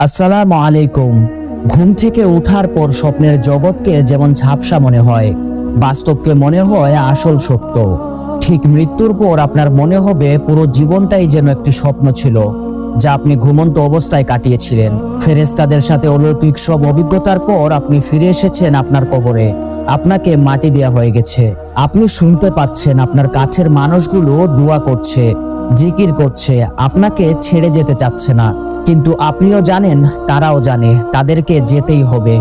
আসসালামু আলাইকুম। ঘুম থেকে ওঠার পর স্বপ্নের জগৎকে যেমন ঝাপসা মনে হয়, বাস্তবকে মনে হয় আসল সত্য। ঠিক মৃত্যুর পর আপনার মনে হবে পুরো জীবনটাই যেন একটি স্বপ্ন ছিল, যা আপনি ঘুমন্ত অবস্থায় কাটিয়েছিলেন। ফেরেস্তাদের সাথে অলৌকিক সব অভিজ্ঞতার পর আপনি ফিরে এসেছেন আপনার কবরে। আপনাকে মাটি দেয়া হয়ে গেছে। আপনি শুনতে পাচ্ছেন আপনার কাছের মানুষগুলো দোয়া করছে, জিকির করছে। আপনাকে ছেড়ে যেতে চাচ্ছে না। কিন্তু আপনিও জানেন, তারাও জানে, তাদেরকে যেতেই হবে।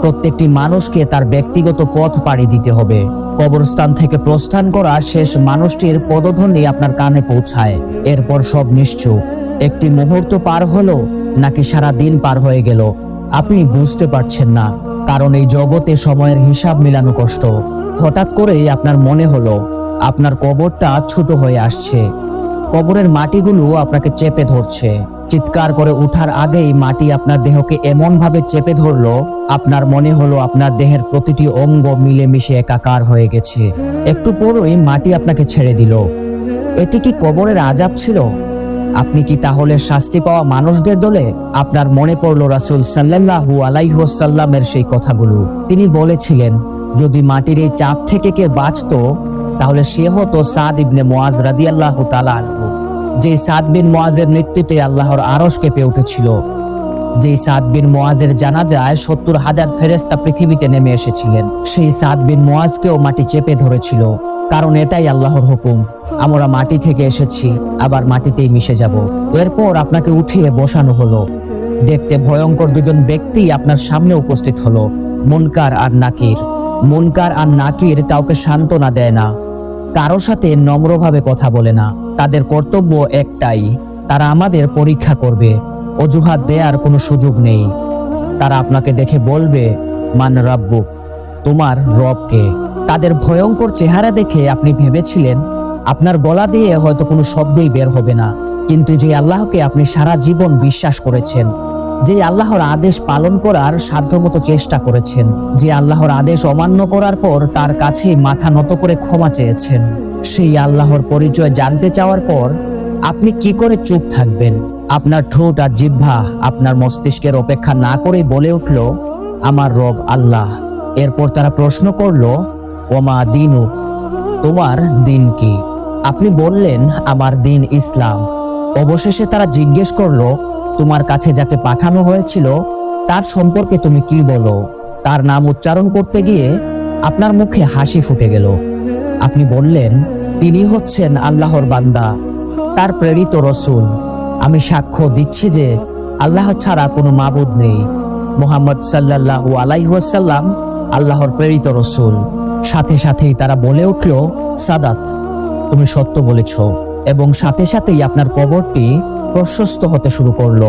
প্রত্যেকটি মানুষকে তার ব্যক্তিগত পথ পাড়ি দিতে হবে। কবরস্থান থেকে প্রস্থান করা শেষ মানুষটির পদধ্বনি আপনার কানে পৌঁছায়। এরপর সব নিশ্চুপ। একটি মুহূর্ত পার হলো, নাকি সারা দিন পার হয়ে গেল? আপনি বুঝতে পারছেন না, কারণ এই জগতে সময়ের হিসাব মিলানো কষ্ট। হঠাৎ করেই আপনার মনে হলো, আপনার কবরটা ছোট হয়ে আসছে। কবরের মাটিগুলো আপনাকে চেপে ধরছে। চিৎকার করে উঠার আগেই মাটি আপনার দেহকে এমন ভাবে চেপে ধরলো, আপনার মনে হলো আপনার দেহের প্রতিটি অঙ্গ মিলেমিশে একাকার হয়ে গেছে। একটু পরই মাটি আপনাকে ছেড়ে দিল। এটি কি কবরের আজাব ছিল? আপনি কি তাহলে শাস্তি পাওয়া মানুষদের দলে? আপনার মনে পড়ল রাসুল সাল্লাল্লাহু আলাইহসাল্লামের সেই কথাগুলো। তিনি বলেছিলেন, যদি মাটির এই চাপ থেকে কে বাঁচতো, তাহলে সে হতো সাদ ইবনে মোয়াজ রাদিয়াল্লাহু তাআলা আনহু। যে সাদ বিন মোয়াজের নেতৃত্বে আল্লাহর আরশ কেঁপে উঠেছিল। যেই সাদ বিন মোয়াজের জানাজায় সত্তর হাজার ফেরেস্তা পৃথিবীতে নেমে এসেছিলেন। সেই সাদ বিন মোয়াজকেও মাটি চেপে ধরেছিল। কারণ এটাই আল্লাহর হুকুম। আমরা মাটি থেকে এসেছি, আবার মাটিতেই মিশে যাব। এরপর আপনাকে উঠিয়ে বসানো হলো। দেখতে ভয়ঙ্কর দুজন ব্যক্তি আপনার সামনে উপস্থিত হলো। মুনকার আর নাকির। মুনকার আর নাকির কাউকে সান্ত্বনা দেয় না। কারও সাথে নম্রভাবে কথা বলে না। তাদের কর্তব্য একটাই, তারা আমাদের পরীক্ষা করবে। অজুহাত দেওয়ার কোনো সুযোগ নেই। তারা আপনাকে দেখে বলবে, মান রাব্বু, তোমার রবকে তাদের ভয়ঙ্কর চেহারা দেখে আপনি ভেবেছিলেন, আপনার গলা দিয়ে হয়তো কোনো শব্দই বের হবে না। কিন্তু যে আল্লাহকে আপনি সারা জীবন বিশ্বাস করেছেন যে আল্লাহর আদেশ পালন করার সাধ্যমতো চেষ্টা করেছেন, যে আল্লাহর আদেশ অমান্য করার পর তার কাছে মাথা নত করে ক্ষমা চেয়েছেন। সেই আল্লাহর পরিচয় জানতে চাওয়ার পর আপনি কি করে চুপ থাকবেন? আপনার ঠোঁট আর জিহ্বা আপনার মস্তিষ্কের অপেক্ষা না করে বলে উঠল, আমার রব আল্লাহ। এরপর তারা প্রশ্ন করল, ওমা দিনু, তোমার দিন কি? আপনি বললেন, আমার দিন ইসলাম। অবশেষে তারা জিজ্ঞেস করল তোমার কাছে যাকে পাঠানো হয়েছিল, তার সম্পর্কে তুমি কি বলো? তার নাম উচ্চারণ করতে গিয়ে আপনার মুখে হাসি ফুটে গেল। আপনি বললেন, তিনি হচ্ছেন আল্লাহর বান্দা, তার প্রেরিত রসুল। আমি সাক্ষ্য দিচ্ছি যে আল্লাহ ছাড়া কোনো মাবুদ নেই। মোহাম্মদ সাল্লাল্লাহু আলাইহাল্লাম আল্লাহর প্রেরিত রসুল। সাথে সাথেই তারা বলে উঠল, সাদাত, তুমি সত্য বলেছ। এবং সাথে সাথেই আপনার কবরটি প্রশস্ত হতে শুরু করল।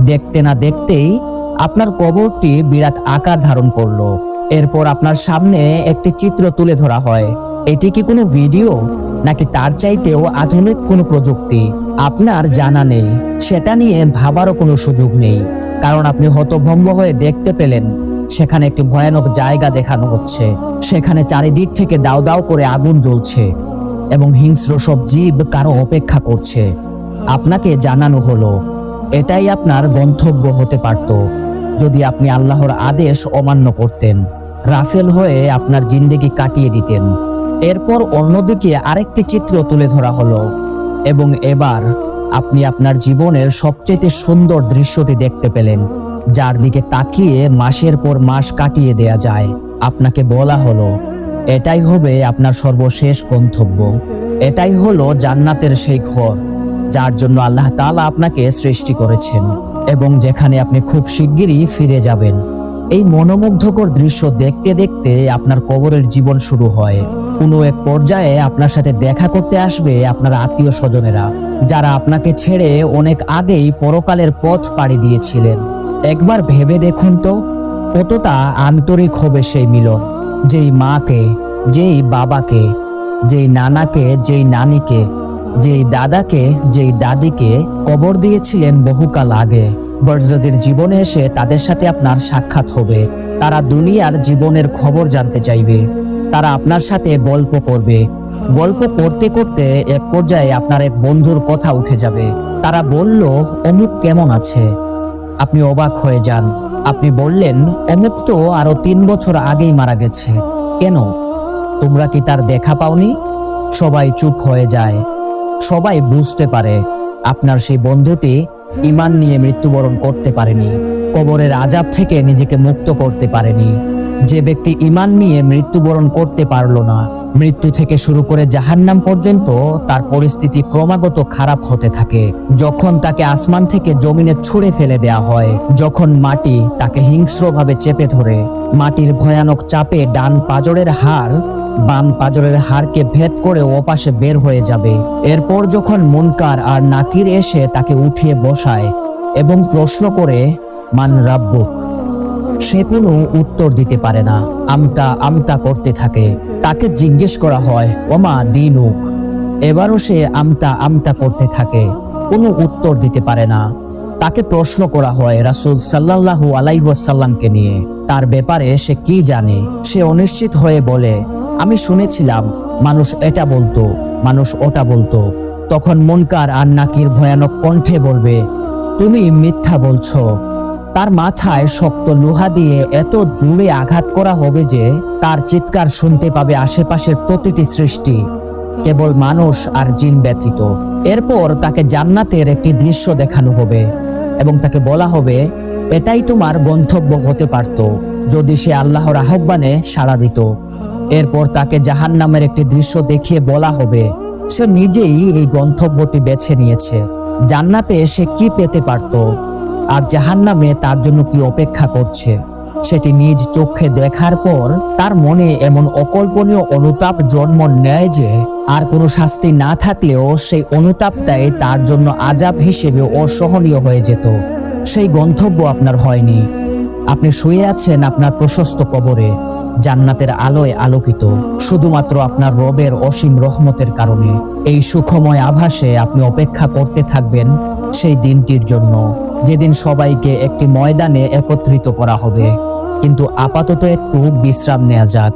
দেখতে না দেখতেই আপনার কবরটি বিরাট আকার ধারণ করল। এরপর আপনার সামনে একটি চিত্র তুলে ধরা হয়। এটি কি কোনো ভিডিও? নাকি তার চাইতেও আধুনিক কোনো প্রযুক্তি? আপনার জানা নেই। সেটা নিয়ে ভাবারও কোনো সুযোগ নেই। কারণ আপনি হতভম্ব হয়ে দেখতে পেলেন, সেখানে একটি ভয়ানক জায়গা দেখানো হচ্ছে। সেখানে চারিদিক থেকে দাও দাও করে আগুন জ্বলছে এবং হিংস্র সব জীব কারও অপেক্ষা করছে। আপনাকে জানানো হলো। এটাই আপনার গন্তব্য হতে পারত, যদি আপনি আল্লাহর আদেশ অমান্য করতেন রাফেল হয়ে আপনার জিন্দেগি কাটিয়ে দিতেন। এরপর অন্যদিকে আরেকটি চিত্র তুলে ধরা হলো, এবং এবার আপনি আপনার জীবনের সবচেয়ে সুন্দর দৃশ্যটি দেখতে পেলেন, যার দিকে তাকিয়ে মাসের পর মাস কাটিয়ে দেয়া যায়। আপনাকে বলা হলো, এটাই হবে আপনার সর্বশেষ গন্তব্য। এটাই হলো জান্নাতের সেই ঘর। যার জন্য আল্লাহ তাআলা আপনাকে সৃষ্টি করেছেন এবং যেখানে আপনি খুব শিগগিরই ফিরে যাবেন। এই মনোমুগ্ধকর দৃশ্য দেখতে দেখতে আপনার কবরের জীবন শুরু হয়। কোনো এক পর্যায়ে আপনার সাথে দেখা করতে আসবে আপনার আত্মীয় স্বজনেরা যারা আপনাকে ছেড়ে অনেক আগেই পরকালের পথ পাড়ি দিয়েছিলেন। একবার ভেবে দেখুন তো, কতটা আন্তরিক হবে সেই মিলন, যেই মাকে, যেই বাবাকে, যেই নানাকে, যেই নানিকে যেই দাদাকে, যেই দাদিকে কবর দিয়েছিলেন বহুকাল আগে। বর্জদের জীবনে এসে তাদের সাথে আপনার সাক্ষাৎ হবে। তারা দুনিয়ার জীবনের খবর জানতে চাইবে। তারা আপনার সাথে গল্প করবে। গল্প করতে করতে এক পর্যায়ে আপনার এক বন্ধুর কথা উঠে যাবে। তারা বলল, অমুক কেমন আছে? আপনি অবাক হয়ে যান। আপনি বললেন, অমুক তো আরও তিন বছর আগেই মারা গেছে। কেন? তোমরা কি তার দেখা পাওনি? সবাই চুপ হয়ে যায়। সবাই বুঝতে পারে, আপনার সেই বন্ধুটি ইমান নিয়ে মৃত্যুবরণ করতে পারেনি, কবরের আজাব থেকে নিজেকে মুক্ত করতে পারেনি। যে ব্যক্তি ইমান নিয়ে মৃত্যুবরণ করতে পারল না, মৃত্যু থেকে শুরু করে জাহান্নাম পর্যন্ত তার পরিস্থিতি ক্রমাগত খারাপ হতে থাকে। যখন তাকে আসমান থেকে জমিনে ছুঁড়ে ফেলে দেয়া হয়, যখন মাটি তাকে হিংস্রভাবে চেপে ধরে, মাটির ভয়ানক চাপে ডান পাজরের হাড় বাম পাজরের হাড়কে ভেদ করে ওপাশে বের হয়ে যাবে। এরপর যখন মুনকার আর নাকির এসে তাকে উঠিয়ে বসায় এবং প্রশ্ন করে, মান রাব্বুক? সে কোনো উত্তর দিতে পারে না। আমতা আমতা করতে থাকে। তাকে জিজ্ঞেস করা হয়, ওমা দিনুক? এবারও সে আমতা আমতা করতে থাকে। কোনো উত্তর দিতে পারে না। তাকে প্রশ্ন করা হয়, রাসূল সাল্লাল্লাহু আলাইসাল্লামকে নিয়ে তার ব্যাপারে সে কি জানে? সে অনিশ্চিত হয়ে বলে আমি শুনেছিলাম, মানুষ এটা বলতো, মানুষ ওটা বলতো। তখন মনকার আর নাকির ভয়ানক কণ্ঠে বলবে, তুমি মিথ্যা বলছো। তার মাথায় শক্ত লোহা দিয়ে এত জুড়ে আঘাত করা হবে যে তার চিৎকার শুনতে পাবে আশেপাশের প্রতিটি সৃষ্টি, কেবল মানুষ আর জিন ব্যতীত। এরপর তাকে জান্নাতের একটি দৃশ্য দেখানো হবে এবং তাকে বলা হবে, এটাই তোমার গন্তব্য হতে পারত, যদি সে আল্লাহর আহ্বানে সাড়া দিত। এরপর তাকে জাহান্নামের একটি দৃশ্য দেখিয়ে বলা হবে। সে নিজেই এই গন্তব্যটি বেছে নিয়েছে। জান্নাতে সে কি পেতে পারত? আর জাহান্নামে তার জন্য কি অপেক্ষা করছে? সেটি নিজ চোখে দেখার পর তার মনে এমন অকল্পনীয় অনুতাপ জন্ম নেয় যে, আর কোনো শাস্তি না থাকলেও সেই অনুতাপটাই তার জন্য আজাব হিসেবে অসহনীয় হয়ে যেত। সেই গন্তব্য আপনার হয়নি। আপনি শুয়ে আছেন আপনার প্রশস্ত কবরে। জান্নাতের আলোয় আলোকিত, শুধুমাত্র আপনার রবের অসীম রহমতের কারণে। এই সুখময় আভাসে আপনি অপেক্ষা করতে থাকবেন সেই দিনটির জন্য, যেদিন সবাইকে একটি ময়দানে একত্রিত করা হবে। কিন্তু আপাতত একটু বিশ্রাম নেওয়া যাক।